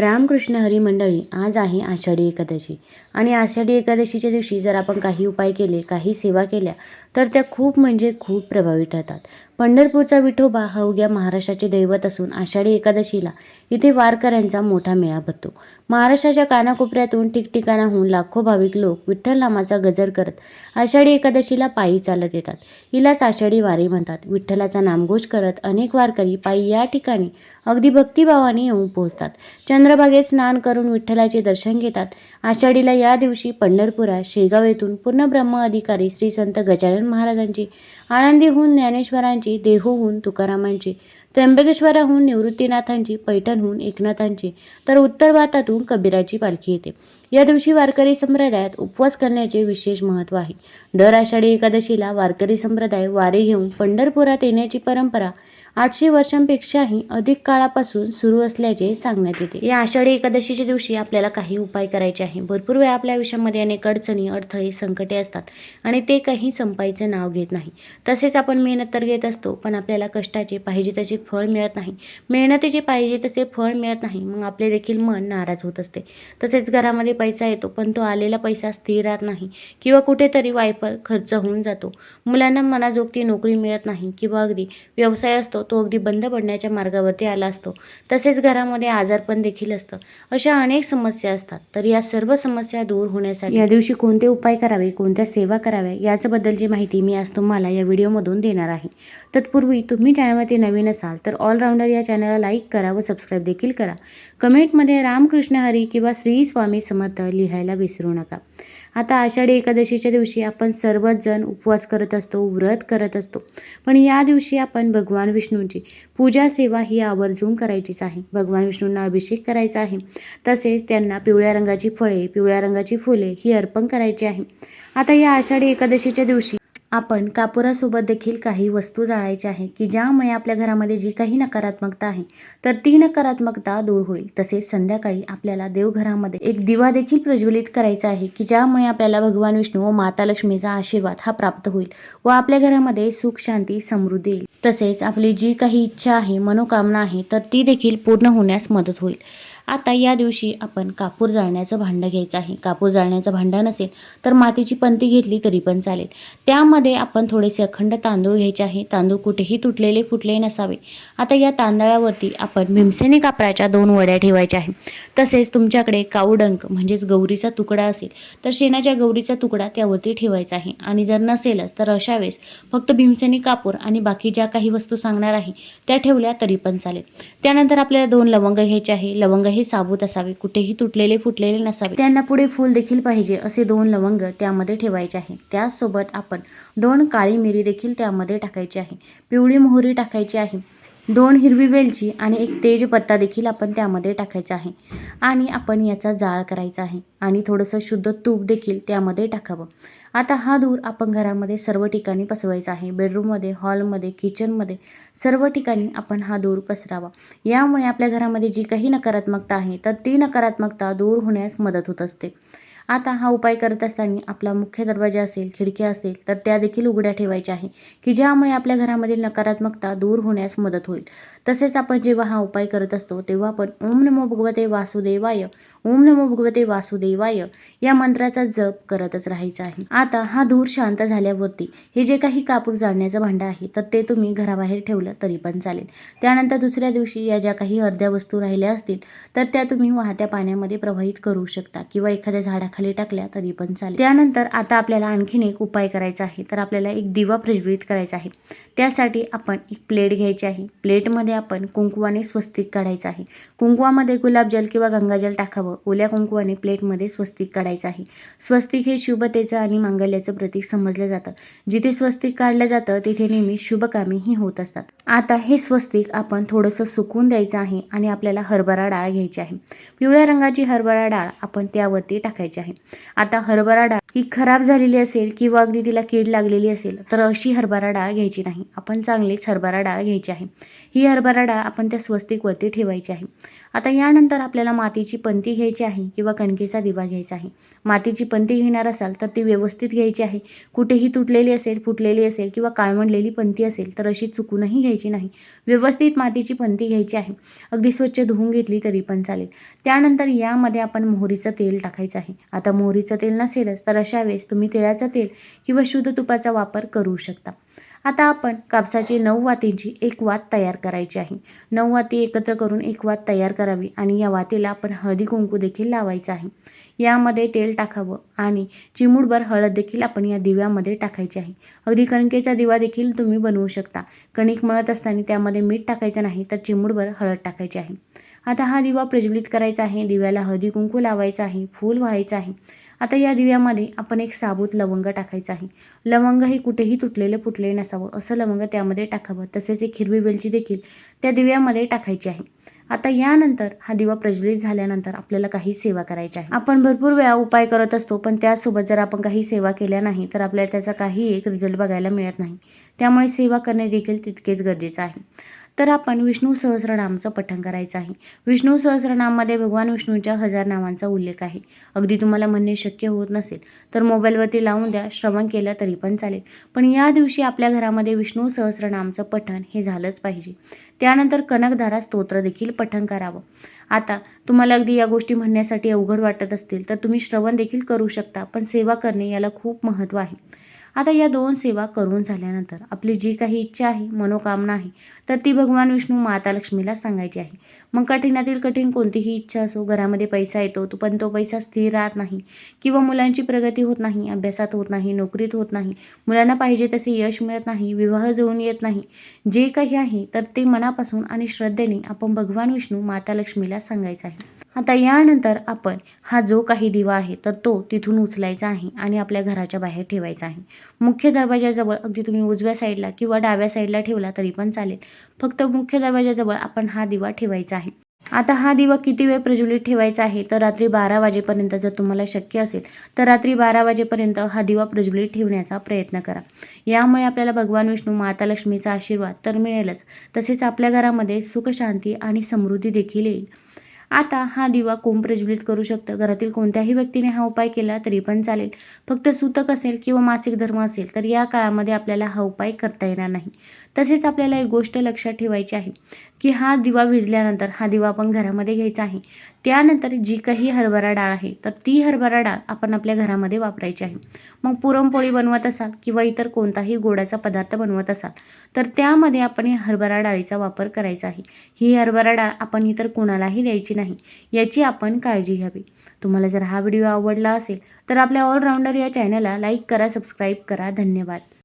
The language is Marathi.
रामकृष्ण हरी मंडळी आज आहे आषाढी एकादशी. आणि आषाढी एकादशीच्या दिवशी जर आपण काही उपाय केले काही सेवा केल्या तर त्या खूप म्हणजे खूप प्रभावी ठरतात. पंढरपूरचा विठोबा हा उग्या महाराष्ट्राचे दैवत असून आषाढी एकादशीला इथे वारकऱ्यांचा मोठा मेळा भरतो. महाराष्ट्राच्या कानाकोपऱ्यातून ठिकठिकाणाहून लाखो भाविक लोक विठ्ठल नामाचा गजर करत आषाढी एकादशीला पायी चालत येतात. हिलाच आषाढी वारी म्हणतात. विठ्ठलाचा नामघोष करत अनेक वारकरी पायी या ठिकाणी अगदी भक्तिभावाने येऊन पोहोचतात. चंद्रभागेत स्नान करून विठ्ठलाचे दर्शन घेतात. आषाढीला या दिवशी पंढरपुरात शेगाव येथून पूर्ण ब्रह्म अधिकारी श्री संत गजानन महाराजांची आळंदीहून ज्ञानेश्वरांची देहूहून तुकारामांची त्र्यंबकेश्वराहून निवृत्तीनाथांची पैठणहून एकनाथांची तर उत्तर भारतातून कबीराची पालखी येते. या दिवशी वारकरी संप्रदायात उपवास करण्याचे विशेष महत्त्व आहे. दर आषाढी एकादशीला वारकरी संप्रदाय वारे घेऊन पंढरपुरात येण्याची परंपरा आठशे वर्षांपेक्षाही अधिक काळापासून सुरू असल्याचे सांगण्यात येते. या आषाढी एकादशीच्या दिवशी आपल्याला काही उपाय करायचे आहे. भरपूर वेळा आपल्या आयुष्यामध्ये अनेक अडचणी अडथळे संकटे असतात आणि ते काही संपायचं नाव घेत नाही. तसेच आपण मेहनत तर घेत असतो पण आपल्याला कष्टाचे पाहिजे तसे फळ मिळत नाही. मेहनतीचे पाहिजे तसे फळ मिळत नाही. मग आपले देखील मन नाराज होत असते. तसेच घरामध्ये पैसा येतो पण तो आलेला पैसा स्थिर राहत नाही किंवा कुठेतरी वायपर खर्च होऊन जातो. मुलांना मनाजोगती नोकरी मिळत नाही किंवा अगदी व्यवसाय असतो तो अगदी बंद पडण्याच्या मार्गावरती आला असतो. तसेच घरामध्ये आजारपण देखील असतं. अशा अनेक समस्या असतात. तर या सर्व समस्या दूर होण्यासाठी या दिवशी कोणते उपाय करावे कोणत्या सेवा कराव्या याच्याबद्दलची माहिती मी आज तुम्हाला या व्हिडिओमधून देणार आहे. तत्पूर्वी तुम्ही चॅनलमध्ये नवीन असाल तर ऑलराऊंडर या चॅनलला लाईक करा व सबस्क्राईब देखील करा. कमेंटमध्ये रामकृष्ण हरी किंवा श्री स्वामी समर्थ लिहायला विसरू नका. आता आषाढी एकादशीच्या दिवशी आपण सर्वच जण उपवास करत असतो व्रत करत असतो. पण या दिवशी आपण भगवान विष्णूंची पूजा सेवा ही आवर्जून करायचीच आहे. भगवान विष्णूंना अभिषेक करायचा आहे. तसेच त्यांना पिवळ्या रंगाची फळे पिवळ्या रंगाची फुले ही अर्पण करायची आहे. आता या आषाढी एकादशीच्या दिवशी आपण कापुरासोबत देखील काही वस्तू जाळायच्या आहे की ज्यामुळे आपल्या घरामध्ये जी काही नकारात्मकता आहे तर ती नकारात्मकता दूर होईल. तसेच संध्याकाळी आपल्याला देवघरामध्ये एक दिवा देखील प्रज्वलित करायचा आहे की ज्यामुळे आपल्याला भगवान विष्णू व माता लक्ष्मीचा आशीर्वाद हा प्राप्त होईल व आपल्या घरामध्ये सुख शांती समृद्धी येईल. तसेच आपली जी काही इच्छा आहे मनोकामना आहे तर ती देखील पूर्ण होण्यास मदत होईल. आता या दिवशी आपण कापूर जाळण्याचं भांडं घ्यायचं आहे. कापूर जाळण्याचं भांडं नसेल तर मातीची पंती घेतली तरी पण चालेल. त्यामध्ये आपण थोडेसे अखंड तांदूळ घ्यायचे आहे. तांदूळ कुठेही तुटलेले फुटले नसावे. आता या तांदळावरती आपण भीमसेनी कापराच्या दोन वड्या ठेवायच्या आहे तसेच तुमच्याकडे कावडंक म्हणजेच गौरीचा तुकडा असेल तर शेणाच्या गौरीचा तुकडा त्यावरती ठेवायचा आहे. आणि जर नसेलच तर अशा वेळेस फक्त भीमसेनी कापूर आणि बाकी ज्या काही वस्तू सांगणार आहे त्या ठेवल्या तरी पण चालेल. त्यानंतर आपल्याला दोन लवंग घ्यायचे आहे. लवंग हे साबूत असावे कुठेही तुटलेले फुटलेले नसावे. त्यांना पुढे फूल देखील पाहिजे असे दोन लवंग त्यामध्ये ठेवायचे आहे. त्यासोबत आपण दोन काळी मिरी देखील त्यामध्ये टाकायची आहे. पिवळी मोहरी टाकायची आहे. दोन हिरवी वेलची आणि एक तेजपत्ता देखील आपण त्यामध्ये टाकायचा आहे. आणि आपण याचा जाळ करायचा आहे. आणि थोडंसं शुद्ध तूप देखील त्यामध्ये टाकावं. आता हा धूर आपण घरामध्ये सर्व ठिकाणी पसरवायचा आहे. बेडरूममध्ये हॉलमध्ये किचनमध्ये सर्व ठिकाणी आपण हा धूर पसरावा. यामुळे आपल्या घरामध्ये जी काही नकारात्मकता आहे तर ती नकारात्मकता दूर होण्यास मदत होत असते. आता हा उपाय करत असताना आपला मुख्य दरवाजा असेल खिडक्या असेल तर त्या देखील उघड्या ठेवायच्या आहे की ज्यामुळे आपल्या घरामधील नकारात्मकता दूर होण्यास मदत होईल. तसेच आपण जेव्हा हा उपाय करत असतो तेव्हा आपण ओम नमो भगवते वासुदेवाय ओम नमो भगवते वासुदेवाय या मंत्राचा जप करतच राहायचा आहे. आता हा धूर शांत झाल्यावरती हे जे काही कापूर जाळण्याचं भांडं आहे तर ते तुम्ही घराबाहेर ठेवलं तरी पण चालेल. त्यानंतर दुसऱ्या दिवशी या ज्या काही अर्ध्या वस्तू राहिल्या असतील तर त्या तुम्ही वाहत्या पाण्यामध्ये प्रवाहित करू शकता किंवा एखाद्या झाडाखाली खाली टाकल्या तरी पण चालेल. त्यानंतर आता आपल्याला आणखीन एक उपाय करायचा आहे. तर आपल्याला एक दिवा प्रज्वलित करायचा आहे. त्यासाठी आपण एक प्लेट घ्यायची आहे. प्लेटमध्ये आपण कुंकुवाने स्वस्तिक काढायचं आहे. कुंकुवामध्ये गुलाबजल किंवा गंगाजल टाकावं. ओल्या कुंकुवाने प्लेटमध्ये स्वस्तिक काढायचं आहे. स्वस्तिक हे शुभतेचं आणि मांगल्याचं प्रतीक समजलं जातं. जिथे स्वस्तिक काढलं जातं तिथे नेहमी शुभकामीही होत असतात. आता हे स्वस्तिक आपण थोडंसं सुकून द्यायचं आहे आणि आपल्याला हरभरा डाळ घ्यायची आहे. पिवळ्या रंगाची हरभरा डाळ आपण त्यावरती टाकायची आहे. आता हरभरा डाळ ही खराब झालेली असेल किंवा अगदी तिला कीड लागलेली असेल तर अशी हरभरा डाळ घ्यायची नाही. आपण चांगलीच हरभरा डाळ घ्यायची आहे. ही हरभरा डाळ आपण त्या स्वस्तिकवरती ठेवायची आहे. आता यानंतर आपल्याला मातीची पंती घ्यायची आहे किंवा कणकेचा दिवा घ्यायचा आहे. मातीची पंती घेणार असाल तर ती व्यवस्थित घ्यायची आहे. कुठेही तुटलेली असेल फुटलेली असेल किंवा काळमंडलेली पंती असेल तर अशी चुकूनही घ्यायची नाही. व्यवस्थित मातीची पंती घ्यायची आहे. अगदी स्वच्छ धुवून घेतली तरी पण चालेल. त्यानंतर यामध्ये आपण मोहरीचं तेल टाकायचं आहे. आता मोहरीचं तेल नसेलच तर अशा वेळेस तुम्ही तिळाचं तेल किंवा शुद्ध तुपाचा वापर करू शकता. आता आपण कापसाची नऊ वातींची एक वात तयार करायची आहे. नऊ वाती एकत्र करून एक वात तयार करावी आणि या वातीला आपण हळदी कुंकू देखील लावायचं आहे. यामध्ये तेल टाकावं आणि चिमूटभर हळद देखील आपण या दिव्यामध्ये टाकायची आहे. अगदी कणकेचा दिवा देखील तुम्ही बनवू शकता. कणिक मळत असताना त्यामध्ये मीठ टाकायचं नाही तर चिमूटभर हळद टाकायची आहे. आता हा दिवा प्रज्वलित करायचा आहे. दिव्याला हळदी कुंकू लावायचा आहे. फूल व्हायचं आहे. आता या दिव्यामध्ये आपण एक साबूत लवंग टाकायचं आहे. लवंग हे कुठेही तुटलेलं फुटले नसावं. असं लवंग त्यामध्ये टाकावं. तसेच एक हिरवी वेलची देखील त्या दिव्यामध्ये टाकायची आहे. आता यानंतर हा दिवा प्रज्वलित झाल्यानंतर आपल्याला काही सेवा करायची आहे. आपण भरपूर वेळा उपाय करत असतो पण त्यासोबत जर आपण काही सेवा केल्या नाही तर आपल्याला त्याचा काही एक रिझल्ट बघायला मिळत नाही. त्यामुळे सेवा करणे देखील तितकेच गरजेचं आहे. तर आपण विष्णू सहस्रनामचं पठण करायचं आहे. विष्णू सहस्रनाममध्ये भगवान विष्णूच्या हजार नावांचा उल्लेख आहे. अगदी तुम्हाला म्हणणे शक्य होत नसेल तर मोबाईलवरती लावून द्या श्रवण केलं तरी पण चालेल. पण या दिवशी आपल्या घरामध्ये विष्णू सहस्रनामचं पठण हे झालंच पाहिजे. त्यानंतर कनकधारा स्तोत्र देखील पठण करावं. आता तुम्हाला अगदी या गोष्टी म्हणण्यासाठी अवघड वाटत असतील तर तुम्ही श्रवण देखील करू शकता पण सेवा करणे याला खूप महत्त्व आहे. आता या दोन सेवा करून झाल्यानंतर आपली जी काही इच्छा आहे मनोकामना आहे तर ती भगवान विष्णू माता लक्ष्मीला सांगायची आहे. मग कठीणातील कठीण कोणतीही इच्छा असो घरामध्ये पैसा येतो तो पण तो पैसा स्थिर राहत नाही किंवा मुलांची प्रगती होत नाही अभ्यासात होत नाही नोकरीत होत नाही मुलांना पाहिजे तसे यश मिळत नाही विवाह जुळून येत नाही जे काही आहे तर ते मनापासून आणि श्रद्धेने आपण भगवान विष्णू माता लक्ष्मीला सांगायचं आहे. आता यानंतर आपण हा जो काही दिवा आहे तर तो तिथून उचलायचा आहे आणि आपल्या घराच्या बाहेर ठेवायचा आहे. मुख्य दरवाजाजवळ अगदी तुम्ही उजव्या साईडला किंवा डाव्या साईडला ठेवला तरी पण चालेल. फक्त मुख्य दरवाजाजवळ आपण हा दिवा ठेवायचा आहे. आता हा दिवा किती वेळ प्रज्वलित ठेवायचा आहे? तर रात्री बारा वाजेपर्यंत जर तुम्हाला शक्य असेल तर रात्री बारा वाजेपर्यंत हा दिवा प्रज्वलित ठेवण्याचा प्रयत्न करा. यामुळे आपल्याला भगवान विष्णू माता लक्ष्मीचा आशीर्वाद तर मिळेलच. तसेच आपल्या घरामध्ये सुख शांती आणि समृद्धी देखील येईल. आता हा दिवा कोम प्रज्वलित करू शकतं? घरातील कोणत्याही व्यक्तीने हा उपाय केला तरी पण चालेल. फक्त सूतक असेल किंवा मासिक धर्म असेल तर या काळामध्ये आपल्याला हा उपाय करता येणार नाही. तसेच आपल्याला एक गोष्ट लक्षात ठेवायची आहे की हा दिवा विजल्यानंतर हा दिवा आपण घरामध्ये घ्यायचा आहे. त्यानंतर जी काही हरभरा डाळ आहे तर ती हरभरा डाळ आपण आपल्या घरामध्ये वापरायची आहे. मग पुरणपोळी बनवत असाल किंवा इतर कोणताही गोडाचा पदार्थ बनवत असाल तर त्यामध्ये आपण ही हरभरा डाळीचा वापर करायचा आहे. ही हरभरा डाळ आपण इतर कोणालाही द्यायची नाही याची आपण काळजी घ्यावी. तुम्हाला जर हा व्हिडिओ आवडला असेल तर आपल्या ऑलराऊंडर या चॅनलला लाईक करा सबस्क्राईब करा. धन्यवाद.